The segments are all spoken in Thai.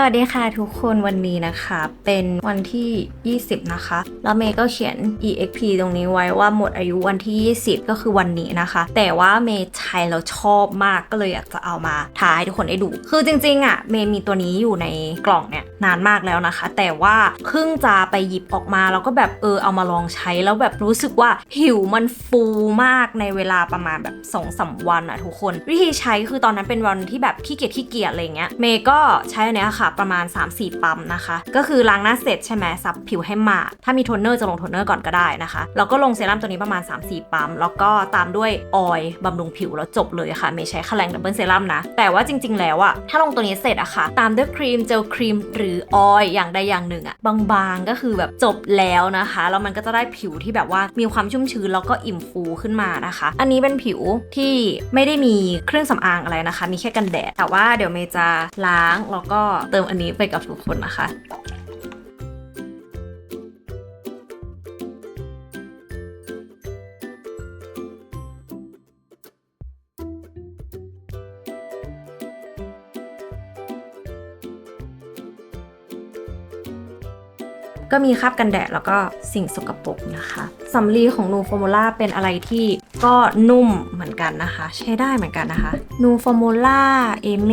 สวัสดีค่ะทุกคนวันนี้นะคะ เป็นวันที่ 20 นะคะ แล้วเมย์ก็เขียน exp ตรงนี้ไว้ว่าหมดอายุวันที่ 20 ก็คือวันนี้นะคะ แต่ว่าเมย์ใช้แล้วชอบมากก็เลยอยากจะเอามาท้าให้ทุกคนได้ดู คือจริงๆอะ่ะเมย์มีตัวนี้อยู่ในกล่องเนี่ยนานมากแล้วนะคะ แต่ว่าเพิ่งจะไปหยิบออกมาแล้วก็แบบเออเอามาลองใช้แล้วแบบรู้สึกว่าผิวมันฟูมากในเวลาประมาณแบบ2อสวันอะทุกคน วิธีใช้คือตอนนั้นเป็นวันที่แบบขี้เกียจขี้เกียจอะไรเงี้ยเมย์ก็ใช้อันเนี้ยค่ะประมาณ 3-4 ปั๊มนะคะ ก็คือล้างหน้าเสร็จใช่ไหมซับผิวให้หมาดถ้ามีโทนเนอร์จะลงโทนเนอร์ก่อนก็ได้นะคะ แล้วก็ลงเซรั่มตัวนี้ประมาณ 3-4 ปั๊ม แล้วก็ตามด้วยออยล์บำรุงผิวแล้วจบเลยค่ะเมย์ใช้คาแรงดับเบิลเซรั่มนะ แต่ว่าจริง ๆ แล้วอะถ้าลงตัวนี้เสร็จอะค่ะ ตามด้วยครีมเจลครีมหรือออยล์อย่างใดอย่างหนึ่งอะบางๆก็คือแบบจบแล้วนะคะแล้วมันก็จะได้ผิวที่แบบว่ามีความชุ่มชื้นแล้วก็อิ่มฟูขึ้นมานะคะ อันนี้เป็นผิวที่ไม่ได้มีเครื่องสำอางอะไรนะคะ มีแค่กันแดดแต่ว่าเดี๋ยวเมย์จะล้างแล้วก็เติติมอันนี้ไปกับทุกคนนะคะก็มีคราบกันแดดแล้วก็สิ่งสกปรกนะคะสำลีของนูฟอร์มูล่าเป็นอะไรที่ ก็นุ่มเหมือนกันนะคะ ใช้ได้เหมือนกันนะคะนูฟอร์มูล่าเอเม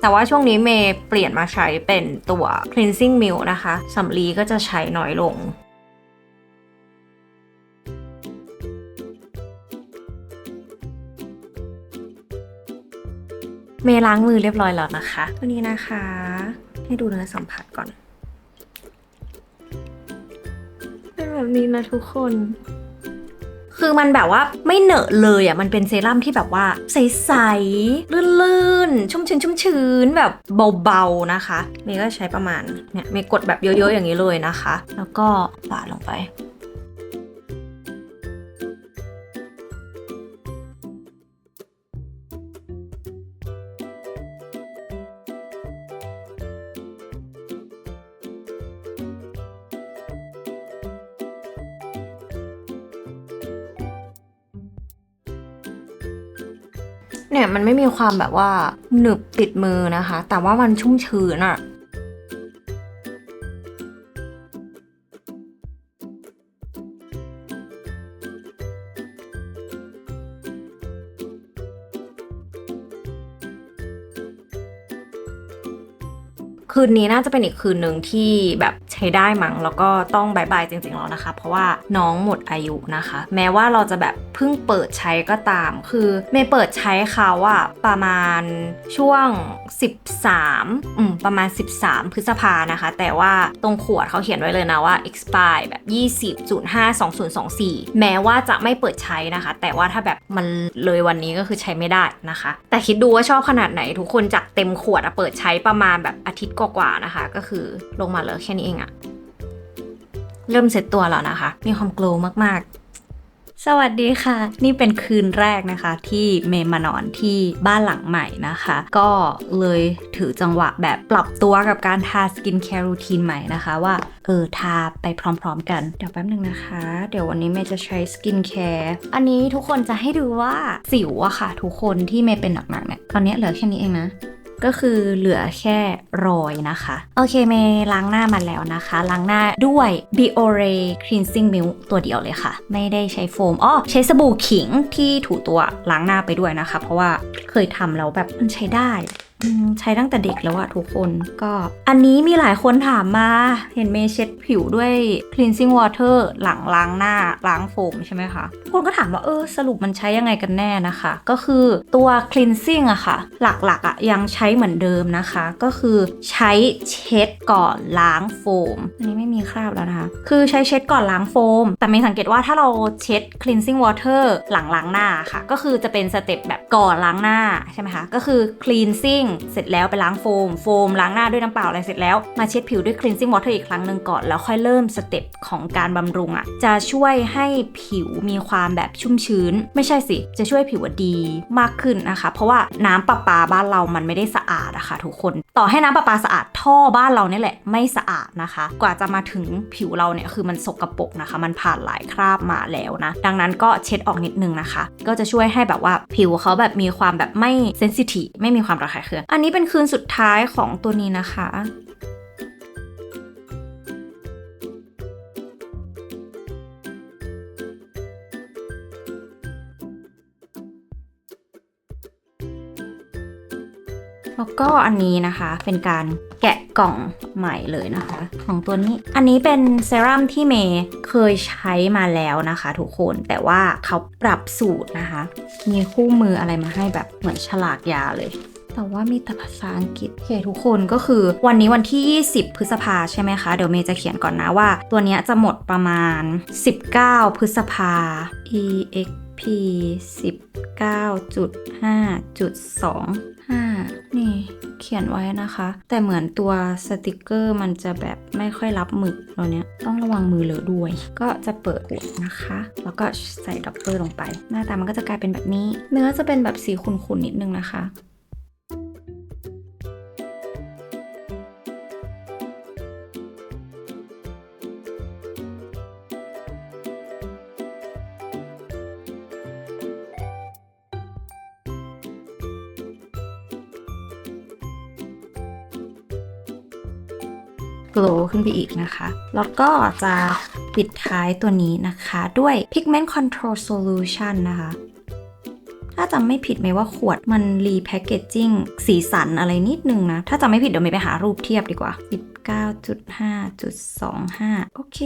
แต่ว่าช่วงนี้เมย์เปลี่ยนมาใช้เป็นตัว cleansing milk นะคะสำลีก็จะใช้น้อยลงเมย์ล้างมือเรียบร้อยแล้วนะคะ ตัวนี้นะคะ ให้ดูเนื้อสัมผัสก่อน เป็นแบบนี้นะทุกคน คือมันแบบว่าไม่เหนอะเลยอะมันเป็นเซรั่มที่แบบว่าใสๆลื่นๆ ชุ่มชื้นชุ่มชื้นแบบเบาๆนะคะ เมย์ก็ใช้ประมาณเนี่ยเมย์กดแบบเยอะๆอย่างนี้เลยนะคะ แล้วก็ปาดลงไป เนี่ยมันไม่มีความแบบว่าหนึบติดมือนะคะ แต่ว่ามันชุ่มชื้นอะคืนนี้น่าจะเป็นอีกคืนหนึ่งที่แบบใช้ได้มั้งแล้วก็ต้องบายบายจริงๆแล้วนะคะ เพราะว่าน้องหมดอายุนะคะ แม้ว่าเราจะแบบ พิ่งเปิดใช้ก็ตาม คือเมย์เปิดใช้เขาอะประมาณช่วง 13อืมประมาณ 13 พฤษภานะคะ แต่ว่าตรงขวดเขาเขียนไว้เลยนะว่า expire แบบ 20.52024 แม้ว่าจะไม่เปิดใช้นะคะ แต่ว่าถ้าแบบมันเลยวันนี้ก็คือใช้ไม่ได้นะคะ แต่คิดดูว่าชอบขนาดไหนทุกคนจากเต็มขวดอะเปิดใช้ประมาณแบบอาทิตย์กว่าๆนะคะ ก็คือลงมาเลยแค่นี้เองอะเริ่มเสร็จตัวแล้วนะคะ มีความโกลว์มากๆ สวัสดีค่ะ นี่เป็นคืนแรกนะคะ ที่เมย์มานอนที่บ้านหลังใหม่นะคะ ก็เลยถือจังหวะแบบปรับตัวกับการทาสกินแคร์รูทีนใหม่นะคะว่า เออ ทาไปพร้อมๆกัน เดี๋ยวแป๊บนึงนะคะ เดี๋ยววันนี้เมย์จะใช้สกินแคร์อันนี้ทุกคนจะให้ดูว่าสิวอะค่ะ ทุกคนที่เมย์เป็นหนักๆเนี่ยตอนนี้เหลือแค่นี้เองนะ ก็คือเหลือแค่รอยนะคะ โอเคเมย์ล้างหน้ามาแล้วนะคะ ล้างหน้าด้วย Biore Cleansing Milk ตัวเดียวเลยค่ะ ไม่ได้ใช้โฟมอ๋อใช้สบู่ขิงที่ถูตัวล้างหน้าไปด้วยนะคะ เพราะว่าเคยทำแล้วแบบมันใช้ได้ ใช้ตั้งแต่เด็กแล้วอะทุกคนก็อันนี้มีหลายคนถามมา เห็นเมย์เช็ดผิวด้วย cleansing water หลังล้างหน้าล้างโฟมใช่ไหมคะทุกคนก็ถามว่าเออสรุปมันใช้ยังไงกันแน่นะคะ ก็คือตัว cleansing อะค่ะ หลักๆอะยังใช้เหมือนเดิมนะคะ ก็คือใช้เช็ดก่อนล้างโฟม อันนี้ไม่มีคราบแล้วนะคะ คือใช้เช็ดก่อนล้างโฟม แต่เมย์สังเกตว่าถ้าเราเช็ด cleansing water หลังล้างหน้าค่ะ ก็คือจะเป็นสเต็ปแบบก่อนล้างหน้าใช่ไหมคะก็คือ cleansing เสร็จแล้วไปล้างโฟม โฟมล้างหน้าด้วยน้ำเปล่าอะไรเสร็จแล้ว มาเช็ดผิวด้วย cleansing water อีกครั้งหนึ่งก่อน แล้วค่อยเริ่มสเต็ปของการบำรุงอะ่ะ จะช่วยให้ผิวมีความแบบชุ่มชื้น ไม่ใช่สิ จะช่วยผิวดีมากขึ้นนะคะ เพราะว่าน้ำประปาบ้านเรามันไม่ได้สะอาดอะค่ะทุกคน ต่อให้น้ำประปาสะอาดท่อบ้านเราเนี่ยแหละ ไม่สะอาดนะคะ กว่าจะมาถึงผิวเราเนี่ยคือมันสกปรกนะคะ มันผ่านหลายคราบมาแล้วนะ ดังนั้นก็เช็ดออกนิดนึงนะคะ ก็จะช่วยให้แบบว่าผิวเขาแบบมีความแบบไม่เซนซิทีฟไม่มีความระคายเคืองอนอันนี้เป็นคืนสุดท้ายของตัวนี้นะคะแล้วก็อันนี้นะคะเป็นการแกะกล่องใหม่เลยนะคะ ของตัวนี้ อันนี้เป็นเซรั่มที่เมย์เคยใช้มาแล้วนะคะ ทุกคนแต่ว่าเขาปรับสูตรนะคะ มีคู่มืออะไรมาให้แบบเหมือนฉลากยาเลย แต่ว่ามีแต่ภาษาอังกฤษโอเคทุกคนก็คือวันนี้วันที่ 20 พฤษภาใช่ไหมคะ เดี๋ยวเมย์จะเขียนก่อนนะว่า ตัวนี้จะหมดประมาณ 19 พฤษภา exp 19.5.25 นี่เขียนไว้นะคะ แต่เหมือนตัวสติกเกอร์มันจะแบบไม่ค่อยรับหมึกตัวเนี้ยต้องระวังมือเหลือด้วย ก็จะเปิดนะคะ แล้วก็ใส่ดับเบิลลงไป หน้าตามันก็จะกลายเป็นแบบนี้ เนื้อจะเป็นแบบสีขุ่นๆนิดนึงนะคะ โกลขึ้นไปอีกนะคะ แล้วก็จะปิดท้ายตัวนี้นะคะด้วย Pigment Control Solution นะคะ ถ้าจำไม่ผิดไหมว่าขวดมันรีแพคเกจจิ้งสีสันอะไรนิดนึงนะ ถ้าจำไม่ผิดเดี๋ยวไม่ไปหารูปเทียบดีกว่า19.5.25 โอเค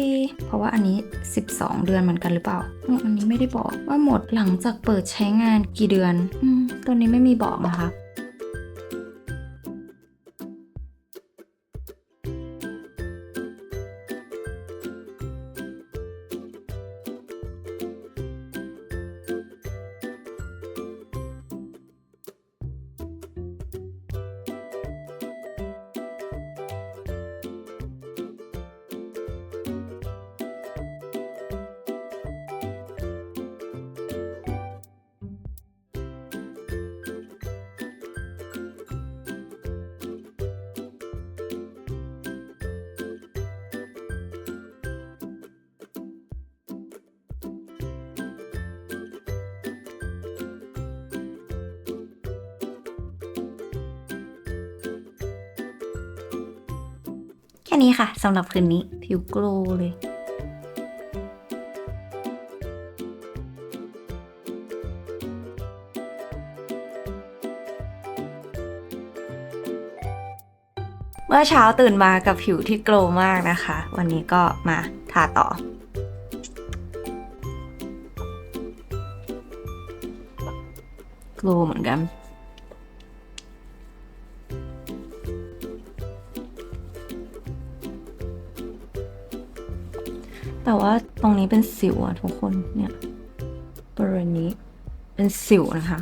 เพราะว่าอันนี้ 12 เดือนเหมือนกันหรือเปล่าอันนี้ไม่ได้บอกว่าหมดหลังจากเปิดใช้งานกี่เดือน อืม ตัวนี้ไม่มีบอกนะคะ ค่นี้ค่ะสำหรับคืนนี้ผิวโกลว์เลยเมื่อเช้าตื่นมากับผิวที่โกลว์มากนะคะ วันนี้ก็มาทาต่อ โกลเหมือนกัน แต่ว่าตรงนี้เป็นสิวอะทุกคนเนี่ยบริเวณนี้เป็นสิวนะคะ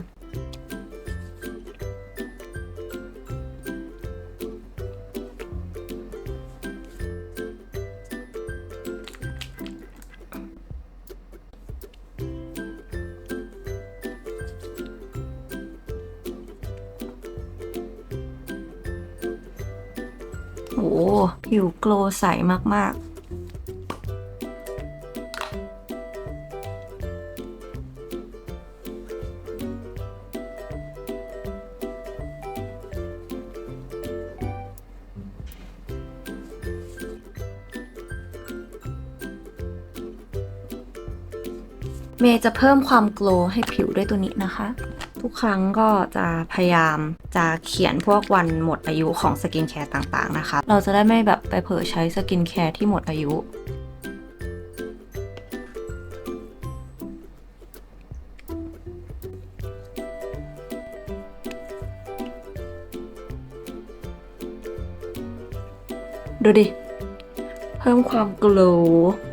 โอ้ผิวโกลใสมาก ๆ เมย์จะเพิ่มความโกลว์ให้ผิวด้วยตัวนี้นะคะ ทุกครั้งก็จะพยายามจะเขียนพวกวันหมดอายุของสกินแคร์ต่างๆนะคะ เราจะได้ไม่แบบไปเผลอใช้สกินแคร์ที่หมดอายุดูดิ เพิ่มความโกลว์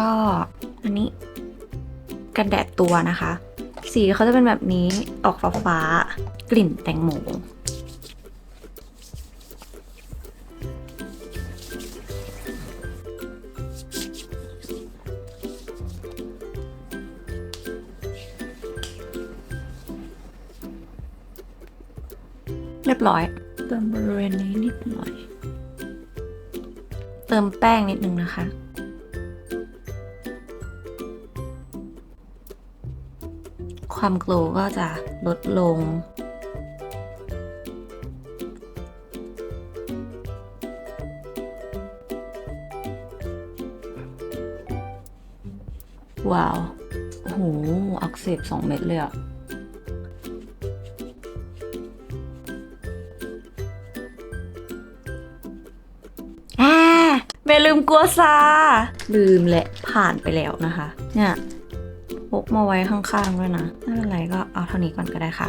ก็อันนี้กันแดดตัวนะคะ สีเขาจะเป็นแบบนี้ออกฟ้าฟ้าๆกลิ่นแตงโมเรียบร้อยติมบริเวณนี้นิดหน่อย เติมแป้งนิดนึงนะคะ ความโกลว์ก็จะลดลง ว้าว โอ้โห อักเสบสองเม็ดเลยอะอ่าไม่ลืมกลัวซา ลืมและผ่านไปแล้วนะคะ เนี่ย พกมาไว้ข้างๆด้วยนะไม่เป็นไรก็เอาเท่านี้ก่อนก็ได้ค่ะ